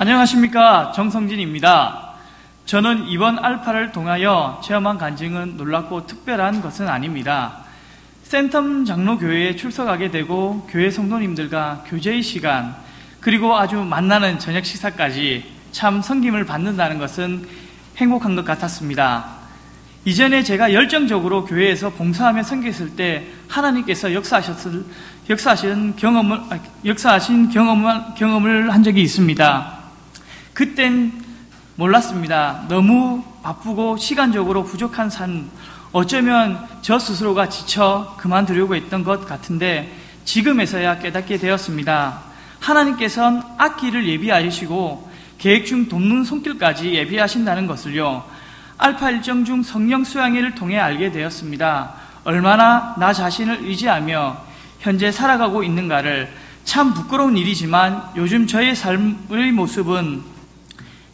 안녕하십니까 정성진입니다. 저는 이번 알파를 통하여 체험한 간증은 놀랍고 특별한 것은 아닙니다. 센텀 장로교회에 출석하게 되고 교회 성도님들과 교제의 시간 그리고 아주 만나는 저녁 식사까지 참 성김을 받는다는 것은 행복한 것 같았습니다. 이전에 제가 열정적으로 교회에서 봉사하며 섬겼을 때 하나님께서 역사하셨을 역사하신 경험을 역사하신 경험을 경험을 한 적이 있습니다. 그땐 몰랐습니다. 너무 바쁘고 시간적으로 부족한 삶, 어쩌면 저 스스로가 지쳐 그만두려고 했던 것 같은데 지금에서야 깨닫게 되었습니다. 하나님께서는 악기를 예비하시고 계획 중 돕는 손길까지 예비하신다는 것을요. 알파 일정 중 성령 수양회를 통해 알게 되었습니다. 얼마나 나 자신을 의지하며 현재 살아가고 있는가를 참 부끄러운 일이지만 요즘 저의 삶의 모습은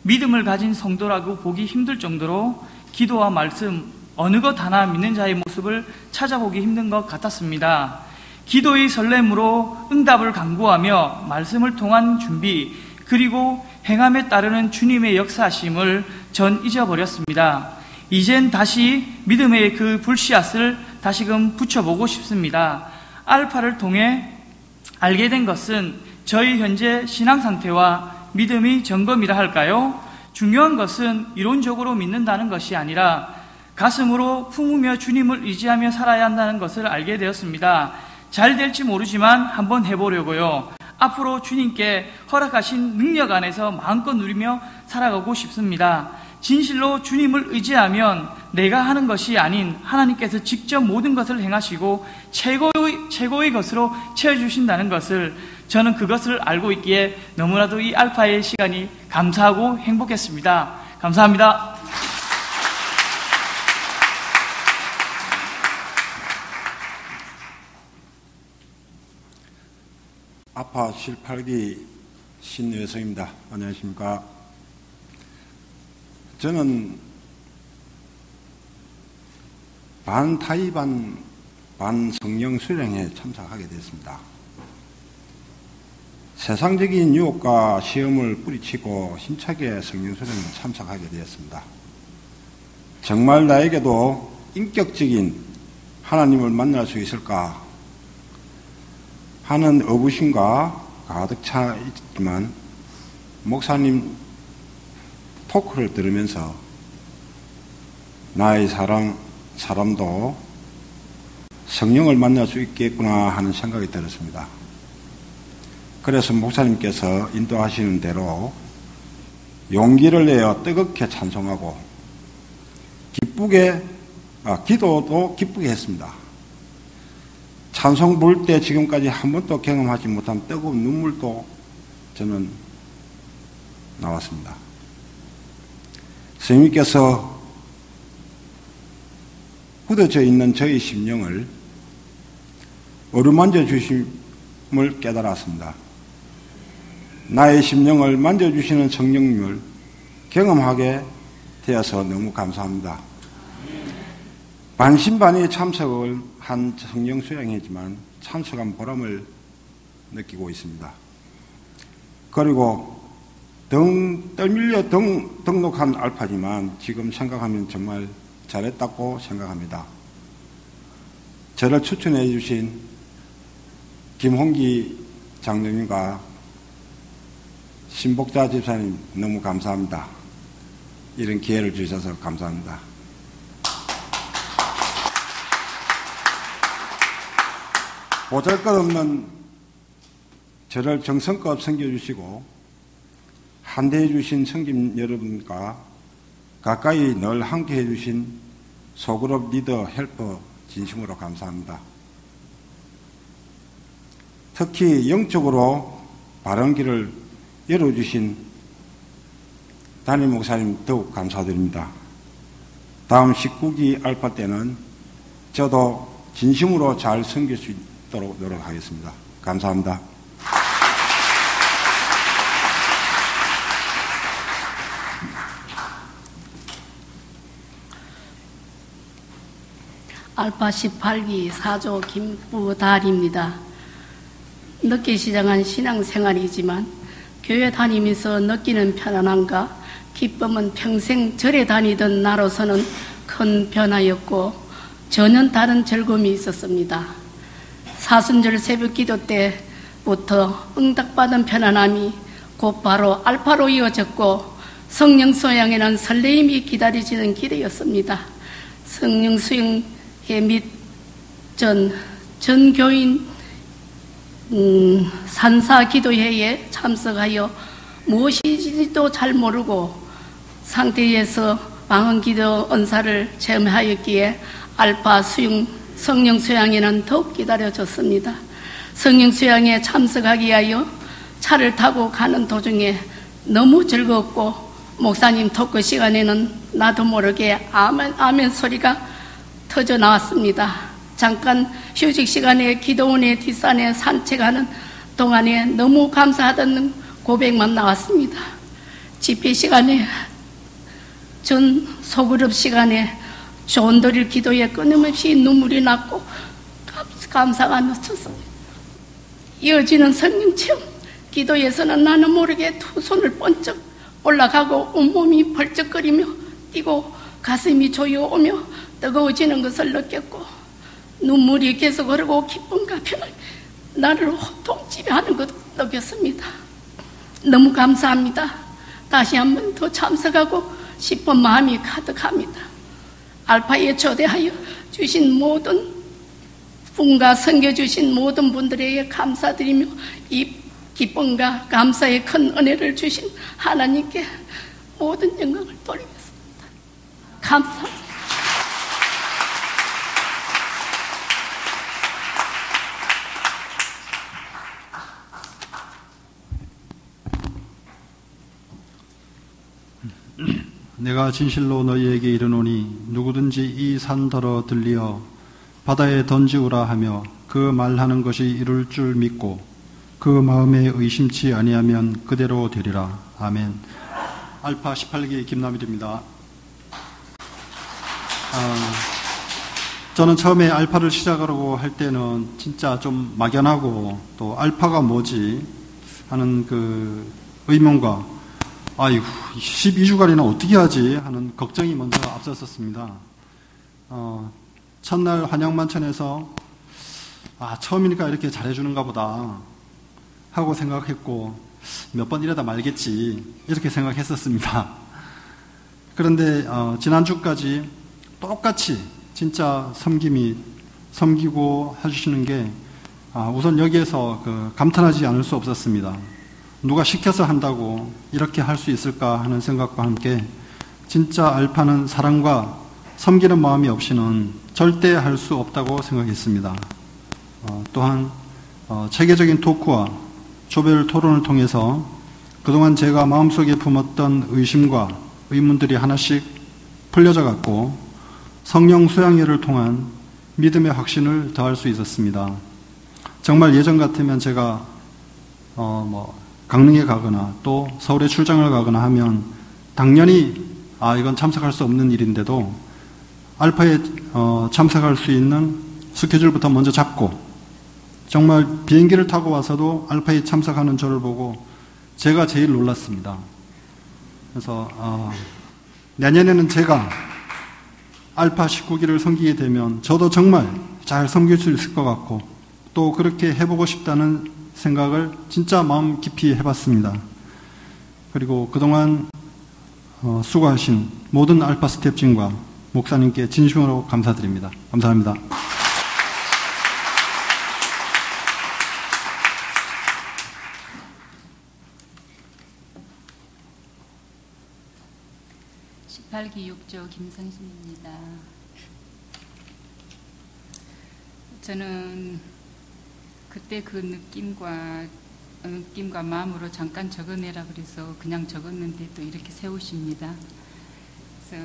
믿음을 가진 성도라고 보기 힘들 정도로 기도와 말씀, 어느 것 하나 믿는 자의 모습을 찾아보기 힘든 것 같았습니다. 기도의 설렘으로 응답을 강구하며 말씀을 통한 준비, 그리고 행함에 따르는 주님의 역사심을 전 잊어버렸습니다. 이젠 다시 믿음의 그 불씨앗을 다시금 붙여보고 싶습니다. 알파를 통해 알게 된 것은 저희 현재 신앙 상태와 믿음이 점검이라 할까요? 중요한 것은 이론적으로 믿는다는 것이 아니라 가슴으로 품으며 주님을 의지하며 살아야 한다는 것을 알게 되었습니다. 잘 될지 모르지만 한번 해보려고요. 앞으로 주님께 허락하신 능력 안에서 마음껏 누리며 살아가고 싶습니다. 진실로 주님을 의지하면 내가 하는 것이 아닌 하나님께서 직접 모든 것을 행하시고 최고의, 최고의 것으로 채워주신다는 것을 저는 그것을 알고 있기에 너무나도 이 알파의 시간이 감사하고 행복했습니다. 감사합니다. 아파 7, 8기 신여성입니다. 안녕하십니까. 저는 반타이반 반성령 수련회에 참석하게 됐습니다. 세상적인 유혹과 시험을 뿌리치고 힘차게 성령수련에 참석하게 되었습니다. 정말 나에게도 인격적인 하나님을 만날 수 있을까 하는 의구심과 가득 차 있지만 목사님 토크를 들으면서 나의 사랑, 사람도 성령을 만날 수 있겠구나 하는 생각이 들었습니다. 그래서 목사님께서 인도하시는 대로 용기를 내어 뜨겁게 찬송하고 기쁘게 아, 기도도 기쁘게 했습니다. 찬송 부를 때 지금까지 한 번도 경험하지 못한 뜨거운 눈물도 저는 나왔습니다. 스님께서 굳어져 있는 저의 심령을 어루만져 주심을 깨달았습니다. 나의 심령을 만져주시는 성령님을 경험하게 되어서 너무 감사합니다. 반신반의 참석을 한 성령 수양이지만 참석한 보람을 느끼고 있습니다. 그리고 등, 떨밀려 등, 등록한 알파지만 지금 생각하면 정말 잘했다고 생각합니다. 저를 추천해 주신 김홍기 장로님과 신복자 집사님 너무 감사합니다. 이런 기회를 주셔서 감사합니다. 보잘것없는 저를 정성껏 섬겨주시고 한대해 주신 성김 여러분과 가까이 늘 함께 해 주신 소그룹 리더 헬퍼 진심으로 감사합니다. 특히 영적으로 바른 길을 열어주신 담임 목사님 더욱 감사드립니다. 다음 19기 알파 때는 저도 진심으로 잘 섬길 수 있도록 노력하겠습니다. 감사합니다. 알파 18기 사조 김부달입니다. 늦게 시작한 신앙생활이지만 교회 다니면서 느끼는 편안함과 기쁨은 평생 절에 다니던 나로서는 큰 변화였고 전혀 다른 즐거움이 있었습니다. 사순절 새벽 기도 때부터 응답받은 편안함이 곧바로 알파로 이어졌고 성령 소양에는 설레임이 기다려지는 길이었습니다. 성령 수양회 및 전 전 교인 음, 산사 기도회에 참석하여 무엇인지도 잘 모르고 상태에서 방언 기도 은사를 체험하였기에 알파 수용 성령 수양에는 더욱 기다려졌습니다. 성령 수양에 참석하기 위하여 차를 타고 가는 도중에 너무 즐겁고 목사님 토크 시간에는 나도 모르게 아멘, 아멘 소리가 터져 나왔습니다. 잠깐 휴식 시간에 기도원의 뒷산에 산책하는 동안에 너무 감사하다는 고백만 나왔습니다. 집회 시간에 전 소그룹 시간에 도릴 기도에 끊임없이 눈물이 났고 감사가 넘쳤습니다. 이어지는 성령 체험 기도에서는 나는 모르게 두 손을 번쩍 올라가고 온몸이 벌쩍거리며 뛰고 가슴이 조여오며 뜨거워지는 것을 느꼈고 눈물이 계속 흐르고 기쁨과 편을 나를 호통 지배하는 것을 느꼈습니다. 너무 감사합니다. 다시 한 번 더 참석하고 싶은 마음이 가득합니다. 알파에 초대하여 주신 모든 분과 섬겨주신 모든 분들에게 감사드리며 이 기쁨과 감사의 큰 은혜를 주신 하나님께 모든 영광을 돌리겠습니다. 감사합니다. 내가 진실로 너희에게 이르노니 누구든지 이 산더러 들리어 바다에 던지우라 하며 그 말하는 것이 이룰 줄 믿고 그 마음에 의심치 아니하면 그대로 되리라. 아멘. 알파 18기 김남일입니다. 아, 저는 처음에 알파를 시작하려고 할 때는 진짜 좀 막연하고 또 알파가 뭐지 하는 그 의문과 아이고 12주간이나 어떻게 하지 하는 걱정이 먼저 앞섰었습니다. 어, 첫날 환영만천에서 아 처음이니까 이렇게 잘해주는가 보다 하고 생각했고 몇 번 이러다 말겠지 이렇게 생각했었습니다. 그런데 어, 지난주까지 똑같이 진짜 섬김이 섬기고 해주시는 게 아, 우선 여기에서 그 감탄하지 않을 수 없었습니다. 누가 시켜서 한다고 이렇게 할 수 있을까 하는 생각과 함께 진짜 알파는 사랑과 섬기는 마음이 없이는 절대 할 수 없다고 생각했습니다. 어, 또한 어, 체계적인 토크와 조별 토론을 통해서 그동안 제가 마음속에 품었던 의심과 의문들이 하나씩 풀려져 갔고 성령 수양회를 통한 믿음의 확신을 더할 수 있었습니다. 정말 예전 같으면 제가 어, 뭐 강릉에 가거나 또 서울에 출장을 가거나 하면 당연히 아 이건 참석할 수 없는 일인데도 알파에 어, 참석할 수 있는 스케줄부터 먼저 잡고 정말 비행기를 타고 와서도 알파에 참석하는 저를 보고 제가 제일 놀랐습니다. 그래서 어, 내년에는 제가 알파 19기를 섬기게 되면 저도 정말 잘 섬길 수 있을 것 같고 또 그렇게 해보고 싶다는 생각을 진짜 마음 깊이 해봤습니다. 그리고 그동안 어, 수고하신 모든 알파 스텝진과 목사님께 진심으로 감사드립니다. 감사합니다. 십기 6조 김성신입니다. 저는 그때 그 느낌과 느낌과 마음으로 잠깐 적어내라 그래서 그냥 적었는데 또 이렇게 세우십니다. 그래서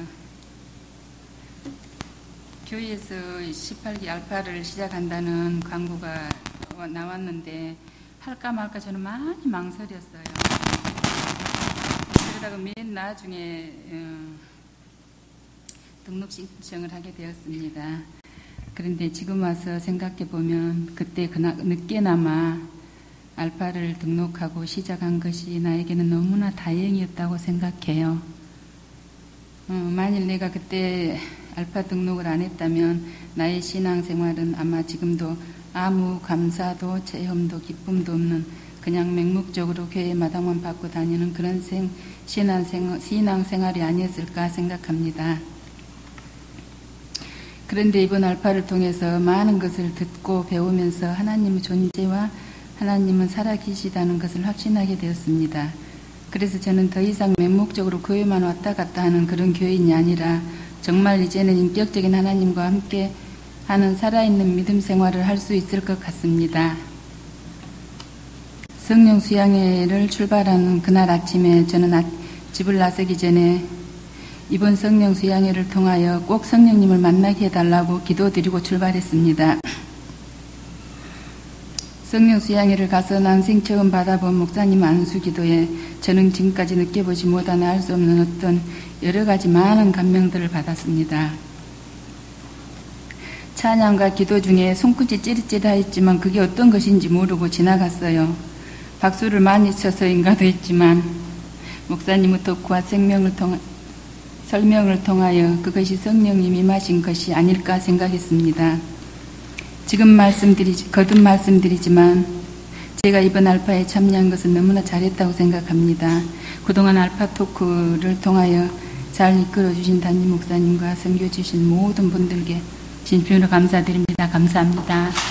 교회에서 18기 알파를 시작한다는 광고가 나왔는데 할까 말까 저는 많이 망설였어요. 그러다가 맨 나중에 어, 등록 신청을 하게 되었습니다. 그런데 지금 와서 생각해 보면 그때 그나, 늦게나마 알파를 등록하고 시작한 것이 나에게는 너무나 다행이었다고 생각해요. 어, 만일 내가 그때 알파 등록을 안 했다면 나의 신앙생활은 아마 지금도 아무 감사도 체험도 기쁨도 없는 그냥 맹목적으로 교회 마당만 받고 다니는 그런 생, 신앙생, 신앙생활이 아니었을까 생각합니다. 그런데 이번 알파를 통해서 많은 것을 듣고 배우면서 하나님의 존재와 하나님은 살아계시다는 것을 확신하게 되었습니다. 그래서 저는 더 이상 맹목적으로 교회만 왔다 갔다 하는 그런 교인이 아니라 정말 이제는 인격적인 하나님과 함께 하는 살아있는 믿음 생활을 할 수 있을 것 같습니다. 성령 수양회를 출발하는 그날 아침에 저는 아- 집을 나서기 전에 이번 성령 수양회를 통하여 꼭 성령님을 만나게 해달라고 기도드리고 출발했습니다. 성령 수양회를 가서 난생 처음 받아본 목사님 안수 기도에 저는 지금까지 느껴보지 못한 알수 없는 어떤 여러 가지 많은 감명들을 받았습니다. 찬양과 기도 중에 손끝이 찌릿찌릿했지만 그게 어떤 것인지 모르고 지나갔어요. 박수를 많이 쳐서인가도 했지만 목사님의 덕과 생명을 통 설명을 통하여 그것이 성령님이 마신 것이 아닐까 생각했습니다. 지금 말씀드리 거듭 말씀드리지만 제가 이번 알파에 참여한 것은 너무나 잘했다고 생각합니다. 그동안 알파 토크를 통하여 잘 이끌어 주신 담임 목사님과 섬겨 주신 모든 분들께 진심으로 감사드립니다. 감사합니다.